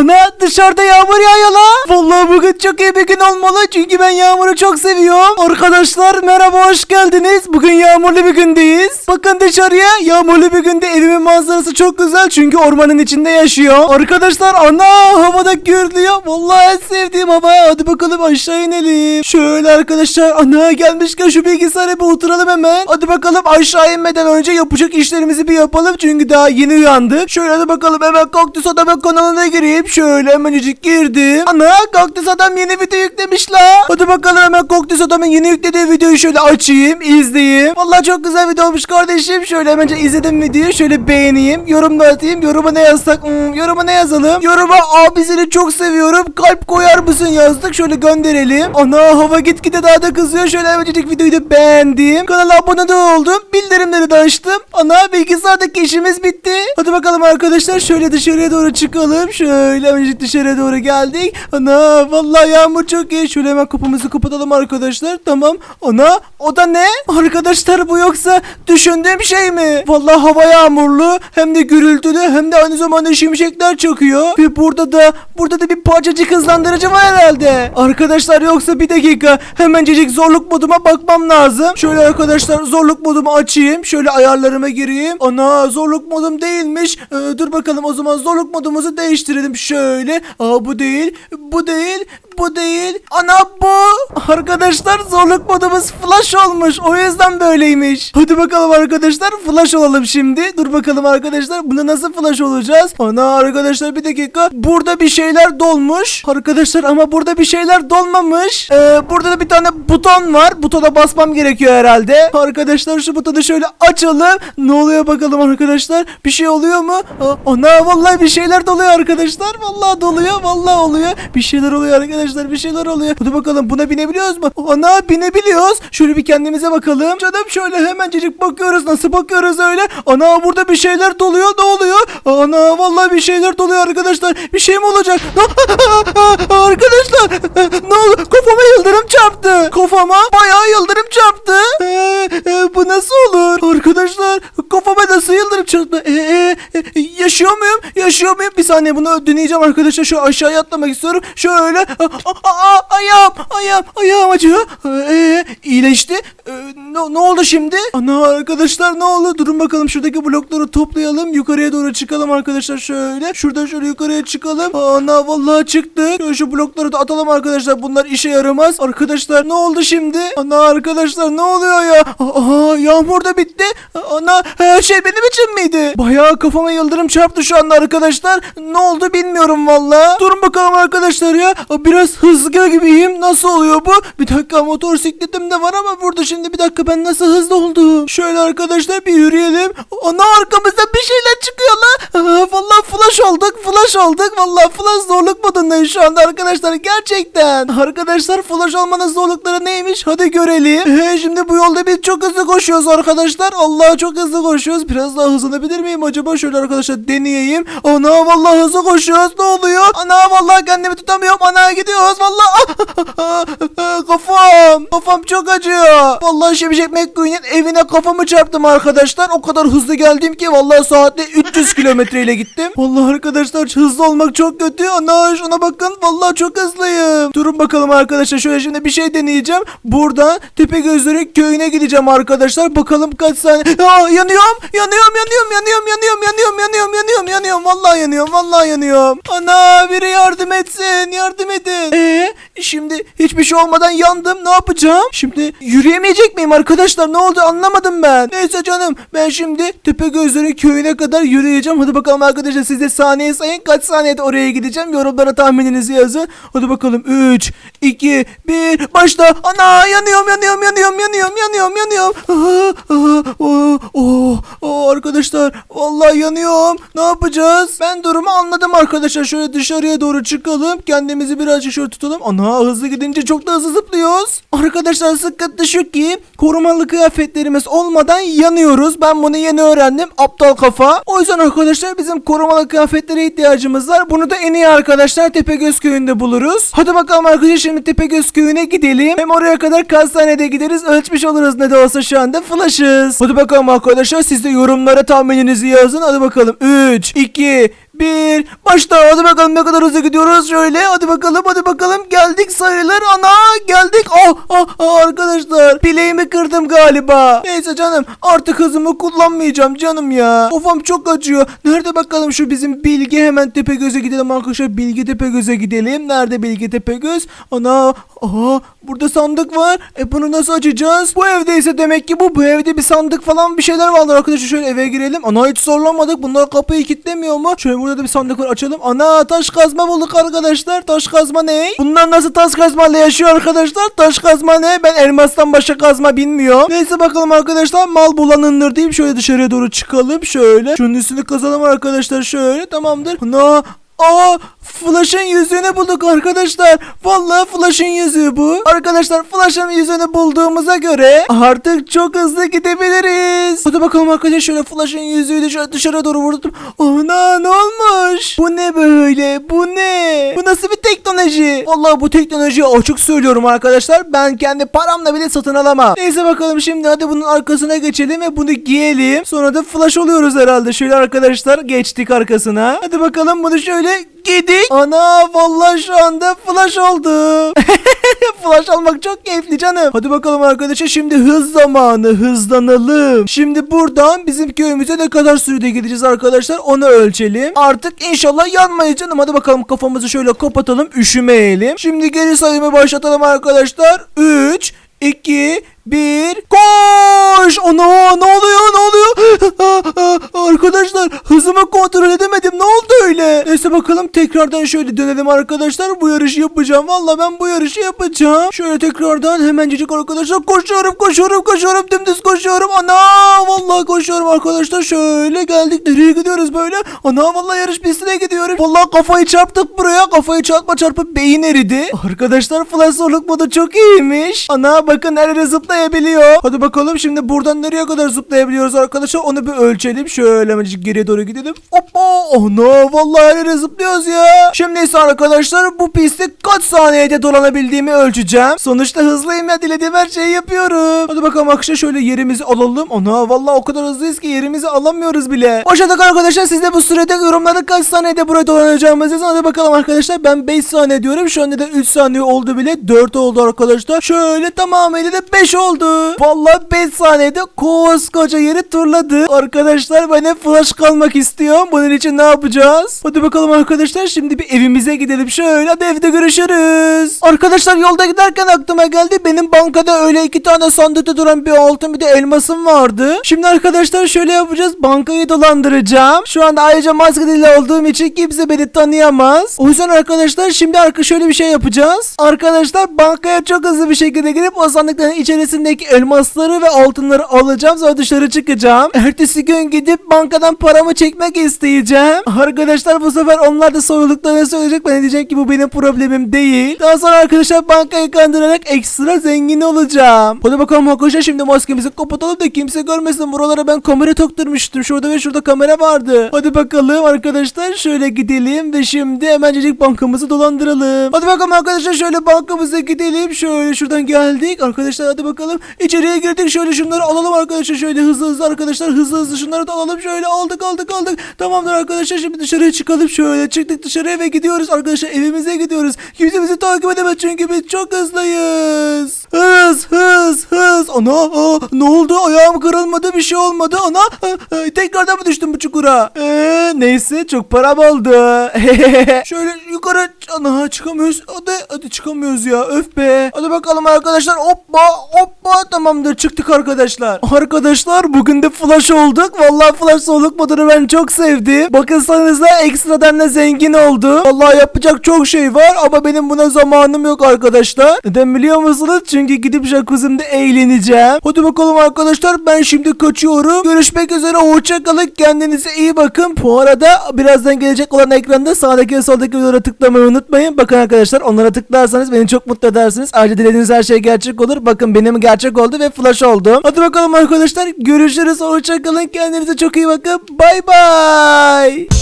Ana dışarıda yağmur yağıyor la. Vallahi bugün çok iyi bir gün olmalı çünkü ben yağmuru çok seviyorum. Arkadaşlar merhaba hoş geldiniz. Bugün yağmurlu bir gündeyiz. Bakın dışarıya yağmurlu bir günde evimin manzarası çok güzel çünkü ormanın içinde yaşıyor. Arkadaşlar ana havada gürlüyor. Vallahi sevdiğim hava. Hadi bakalım aşağı inelim. Şöyle arkadaşlar ana gelmişken şu bilgisayara bir oturalım hemen. Hadi bakalım aşağı inmeden önce yapacak işlerimizi bir yapalım çünkü daha yeni uyandık. Şöyle hadi bakalım hemen kaktüs adamın kanalına gireyim. Şöyle hemencik girdim. Ana kaktüs adam yeni video yüklemiş la. Hadi bakalım hemen kaktüs adamın yeni yüklediği videoyu şöyle açayım izleyeyim. Vallahi çok güzel video olmuş kardeşim. Şöyle hemen izledim videoyu şöyle beğeneyim. Yorum da atayım. Yoruma ne yazsak? Hmm, yoruma ne yazalım? Yoruma abi seni çok seviyorum. Kalp koyar mısın yazdık. Şöyle gönderelim. Ana hava gitgide daha da kızıyor. Şöyle hemencik videoyu da beğendim. Kanala abone de oldum. Bildirimleri de açtım. Ana bilgisayardaki işimiz bitti. Hadi bakalım arkadaşlar şöyle dışarıya doğru çıkalım. Şöyle hemencik dışarıya doğru geldik. Ana vallahi yağmur çok iyi. Şöyle hemen kapımızı kapatalım arkadaşlar. Tamam. Ana o da ne? Arkadaşlar bu yoksa düşündüğüm şey mi? Vallahi hava yağmurlu hem de gürültülü hem de aynı zamanda şimşekler çakıyor. Ve burada da burada da bir parçacık hızlandırıcı var herhalde. Arkadaşlar yoksa bir dakika hemencecik zorluk moduma bakmam lazım. Şöyle arkadaşlar zorluk modumu açayım. Şöyle ayarlarıma gireyim. Ana zorluk modum değilmiş. Ee, dur bakalım o zaman zorluk modumuzu değiştirelim şöyle. Aa bu değil. Bu değil. Bu değil. Ana bu. Arkadaşlar zorluk modumuz flash olmuş. O yüzden böyleymiş. Hadi bakalım arkadaşlar flash olalım şimdi. Dur bakalım arkadaşlar. Bunu nasıl flash olacağız? Ana arkadaşlar bir dakika. Burada bir şeyler dolmuş. Arkadaşlar ama burada bir şeyler dolmamış. Ee, burada da bir tane buton var. Butona basmam gerekiyor herhalde. Arkadaşlar şu butonu şöyle açalım. Ne oluyor bakalım arkadaşlar? Bir şey oluyor mu? Aa, Ana vallahi bir şeyler doluyor arkadaşlar. Vallahi doluyor. Vallahi oluyor. Bir şeyler oluyor arkadaşlar. Bir şeyler oluyor. Hadi bakalım buna binebiliyoruz mu? Ana binebiliyoruz. Şöyle bir kendimize bakalım. Canım şöyle hemencecik bakıyoruz. Nasıl bakıyoruz öyle? Ana burada bir şeyler doluyor. Ne oluyor? Ana vallahi bir şeyler doluyor arkadaşlar. Bir şey mi olacak? arkadaşlar ne oldu? Kafama yıldırım çarptı. Kafama bayağı yıldırım çarptı. Ee, e, bu nasıl olur? Arkadaşlar kafama nasıl yıldırım çarptı? Ee, e, e, yaşıyor muyum? Yaşıyor muyum? Bir saniye bunu deneyeceğim arkadaşlar. Şu aşağıya atlamak istiyorum. Şöyle. Aa, aa, aa, ayağım, ayağım, ayağım acıyor. Ee, iyileşti. Ee, ne, ne oldu şimdi? Ana arkadaşlar ne oldu? Durun bakalım şuradaki blokları toplayalım. Yukarıya doğru çıkalım arkadaşlar şöyle. Şuradan şöyle yukarıya çıkalım. Ana vallahi çıktık. Şöyle şu blokları da atalım arkadaşlar. Bunlar işe yaramaz. Arkadaşlar ne oldu şimdi? Ana arkadaşlar ne oluyor ya? Aa, yağmur da bitti. Ana her şey benim için miydi? Bayağı kafama yıldırım çarptı şu anda arkadaşlar. Ne oldu bilmiyorum valla. Durun bakalım arkadaşlar ya. Biraz hızlı gibiyim. Nasıl oluyor bu? Bir dakika motosikletim de var ama burada şimdi bir dakika ben nasıl hızlı oldum? Şöyle arkadaşlar bir yürüyelim. Ana arkamızda bir şeyler çıkıyor lan. Aa, Vallahi flash olduk. Flash olduk. Vallahi flash zorluk modundayız şu anda arkadaşlar. Gerçekten. Arkadaşlar flash olmanın zorlukları neymiş? Hadi görelim. Ee, şimdi bu yolda biz çok hızlı koşuyoruz arkadaşlar. Allah çok hızlı koşuyoruz. Biraz daha hızlanabilir miyim acaba? Şöyle arkadaşlar deneyeyim. Ana vallahi hızlı koşuyoruz. Ne oluyor? Ana vallahi kendimi tutamıyorum. Ana gidiyoruz. Vallahi kafam. Kafam çok acıyor. Vallahi Şimşek McQueen'in evine kafamı çarptım arkadaşlar. O kadar hızlı geldim ki vallahi saatte 300 kilometre ile gittim. Vallahi arkadaşlar hızlı olmak çok kötü. Ana şuna bakın. Vallahi çok hızlıyım. Durun bakalım arkadaşlar. Şöyle şimdi bir şey deneyeceğim. Buradan Tepegözlerin köyüne gideceğim arkadaşlar. Bakalım kaç saniye. Aa, yanıyorum. Yanıyorum, yanıyorum, yanıyorum, yanıyorum, yanıyorum, yanıyorum, yanıyorum, yanıyorum. Vallahi yanıyorum, vallahi yanıyorum. Ana biri yardım etsin. Yardım edin. Ee, şimdi hiçbir şey olmadan yandım. Ne yapacağım? Şimdi yürüyemeyecek miyim arkadaşlar? Ne oldu anlamadım ben. Neyse canım. Ben şimdi Tepegözlerin köyüne kadar yürüyeceğim. Hadi bakalım arkadaşlar siz de saniye sayın. Kaç saniyede oraya gideceğim? Yorumlara tahmininizi yazın. Hadi bakalım. 3, 2, 1. Başla. Ana yanıyorum, yanıyorum, yanıyorum, yanıyorum, yanıyorum, yanıyorum. Aa, aa, oh, oh, oh, arkadaşlar vallahi yanıyorum. Ne yapacağız? Ben durumu anladım arkadaşlar. Şöyle dışarıya doğru çıkalım. Kendimizi birazcık şöyle tutalım. Ana hızlı gidince çok da hızlı zıplıyoruz. Arkadaşlar sıkıntı şu ki korumalı kıyafetlerimiz olmadan yanıyoruz. Ben bunu yeni öğrendim. Aptal kafa. O yüzden arkadaşlar bizim korumalı kıyafetlere ihtiyacımız var. Bunu da en iyi arkadaşlar Tepegöz köyünde buluruz. Hadi bakalım arkadaşlar şimdi Tepegöz köyüne gidelim. Hem oraya kadar hastanede gideriz. Ölçmüş oluruz ne de olsa şu anda flash'ız. Hadi bakalım arkadaşlar siz de yorumlara tahmininizi yazın. Hadi bakalım. 3, 2, 1 başla hadi bakalım ne kadar hızlı gidiyoruz. Şöyle hadi bakalım hadi bakalım. Geldik sayılır ana geldik. Oh, oh, oh arkadaşlar bileğimi kırdım galiba. Neyse canım artık hızımı kullanmayacağım canım ya. Kafam çok acıyor. Nerede bakalım şu bizim Bilge? Hemen Tepegöz'e gidelim arkadaşlar. Bilge Tepegöz'e gidelim. Nerede Bilge Tepegöz? Ana aha burada sandık var. E bunu nasıl açacağız? Bu evdeyse demek ki bu bu evde bir sandık falan bir şeyler vardır arkadaşlar. Şöyle eve girelim. Ana hiç zorlamadık bunlar kapıyı kilitlemiyor mu? Şöyle burada da bir sandık var açalım. Ana taş kazma bulduk arkadaşlar. Taş kazma ne? Bunlar nasıl taş kazmayla yaşıyor arkadaşlar? Taş kazma ne? Ben elmastan başka kazma bilmiyorum. Neyse bakalım arkadaşlar. Mal bulanındır deyip şöyle dışarıya doğru çıkalım. Şöyle. Şunun üstünü kazalım arkadaşlar. Şöyle. Tamamdır. Ana Aa Flash'ın yüzüğünü bulduk arkadaşlar. Vallahi Flash'ın yüzüğü bu. Arkadaşlar Flash'ın yüzüğünü bulduğumuza göre artık çok hızlı gidebiliriz. Hadi bakalım arkadaşlar şöyle Flash'ın yüzüğü dışarı, doğru vurdum. Ana ne olmuş? Bu ne böyle? Bu ne? Bu nasıl bir teknoloji? Vallahi bu teknolojiyi açık söylüyorum arkadaşlar. Ben kendi paramla bile satın alamam. Neyse bakalım şimdi hadi bunun arkasına geçelim ve bunu giyelim. Sonra da Flash oluyoruz herhalde. Şöyle arkadaşlar geçtik arkasına. Hadi bakalım bunu şöyle Gidik. Ana vallahi şu anda flash oldum. flash almak çok keyifli canım. Hadi bakalım arkadaşlar şimdi hız zamanı hızlanalım. Şimdi buradan bizim köyümüze ne kadar sürede gideceğiz arkadaşlar onu ölçelim. Artık inşallah yanmayız canım. Hadi bakalım kafamızı şöyle kapatalım üşümeyelim. Şimdi geri sayımı başlatalım arkadaşlar. 3 2 bir koş! Ana ne oluyor ne oluyor? arkadaşlar hızımı kontrol edemedim ne oldu öyle? Neyse bakalım tekrardan şöyle dönelim arkadaşlar bu yarışı yapacağım. Valla ben bu yarışı yapacağım. Şöyle tekrardan hemencecik arkadaşlar koşuyorum koşuyorum koşuyorum dümdüz koşuyorum. Ana vallahi koşuyorum arkadaşlar şöyle geldik nereye gidiyoruz böyle? Ana vallahi yarış pistine gidiyorum. Vallahi kafayı çarptık buraya kafayı çarpma çarpıp beyin eridi. Arkadaşlar flash zorluk modu çok iyiymiş. Ana bakın nerede zıplayabiliyor. Hadi bakalım şimdi buradan nereye kadar zıplayabiliyoruz arkadaşlar onu bir ölçelim. Şöyle hemen geriye doğru gidelim. Hoppa. Ana vallahi her yere zıplıyoruz ya. Şimdi ise arkadaşlar bu pistte kaç saniyede dolanabildiğimi ölçeceğim. Sonuçta hızlıyım ya dilediğim her şeyi yapıyorum. Hadi bakalım arkadaşlar şöyle yerimizi alalım. Ana vallahi o kadar hızlıyız ki yerimizi alamıyoruz bile. Başladık arkadaşlar siz de bu sürede yorumlarda kaç saniyede buraya dolanacağımızı yazın. Hadi bakalım arkadaşlar ben 5 saniye diyorum. Şu anda da 3 saniye oldu bile. 4 oldu arkadaşlar. Şöyle tamamıyla da 5 oldu. Vallahi 5 saniyede koskoca yeri turladı. Arkadaşlar ben hep flash kalmak istiyorum. Bunun için ne yapacağız? Hadi bakalım arkadaşlar şimdi bir evimize gidelim. Şöyle hadi evde görüşürüz. Arkadaşlar yolda giderken aklıma geldi. Benim bankada öyle iki tane sandıkta duran bir altın bir de elmasım vardı. Şimdi arkadaşlar şöyle yapacağız. Bankayı dolandıracağım. Şu anda ayrıca maskeli olduğum için kimse beni tanıyamaz. O yüzden arkadaşlar şimdi arka şöyle bir şey yapacağız. Arkadaşlar bankaya çok hızlı bir şekilde girip o sandıkların içerisindeki elmasları ve altınları alacağım. Sonra dışarı çıkacağım. Ertesi gün gidip bankadan paramı çekmek isteyeceğim. Arkadaşlar bu sefer onlar da soyulduklarını söyleyecek. Ben diyeceğim ki bu benim problemim değil. Daha sonra arkadaşlar bankayı kandırarak ekstra zengin olacağım. Hadi bakalım arkadaşlar şimdi maskemizi kapatalım da kimse görmesin. Buralara ben kamera taktırmıştım. Şurada ve şurada kamera vardı. Hadi bakalım arkadaşlar şöyle gidelim ve şimdi hemencecik bankamızı dolandıralım. Hadi bakalım arkadaşlar şöyle bankamıza gidelim. Şöyle şuradan geldik. Arkadaşlar hadi bakalım. İçeriye girdik. Şöyle şunları alalım arkadaşlar. Şöyle hızlı hızlı arkadaşlar. Hızlı hızlı şunları da alalım. Şöyle aldık aldık aldık. Tamamdır arkadaşlar. Şimdi dışarıya çıkalım. Şöyle çıktık dışarıya ve gidiyoruz arkadaşlar. Evimize gidiyoruz. Kimse bizi takip edemez çünkü biz çok hızlıyız. Hız hız hız. Ana aa, ne oldu? Ayağım kırılmadı. Bir şey olmadı. Ana aa, tekrardan mı düştüm bu çukura? Eee neyse çok param oldu. Şöyle yukarı ana çıkamıyoruz. Hadi hadi çıkamıyoruz ya. Öf be. Hadi bakalım arkadaşlar. Hoppa hoppa tamamdır çıktık arkadaşlar. Arkadaşlar bugün de flash olduk. Vallahi flash soluk modunu ben çok sevdim. Bakınsanıza ekstradan da zengin oldu. Vallahi yapacak çok şey var ama benim buna zamanım yok arkadaşlar. Neden biliyor musunuz? Çünkü gidip jacuzzi'mde eğleneceğim. Hadi bakalım arkadaşlar ben şimdi kaçıyorum. Görüşmek üzere hoşçakalın. Kendinize iyi bakın. Bu arada birazdan gelecek olan ekranda sağdaki ve soldaki videolara tıklamayı unutmayın. Bakın arkadaşlar onlara tıklarsanız beni çok mutlu edersiniz. Ayrıca dilediğiniz her şey gerçek olur. Bakın benim gerçek oldu ve flash oldum. Hadi bakalım arkadaşlar görüşürüz. Hoşçakalın. Kendinize çok iyi bakın. Bay bay.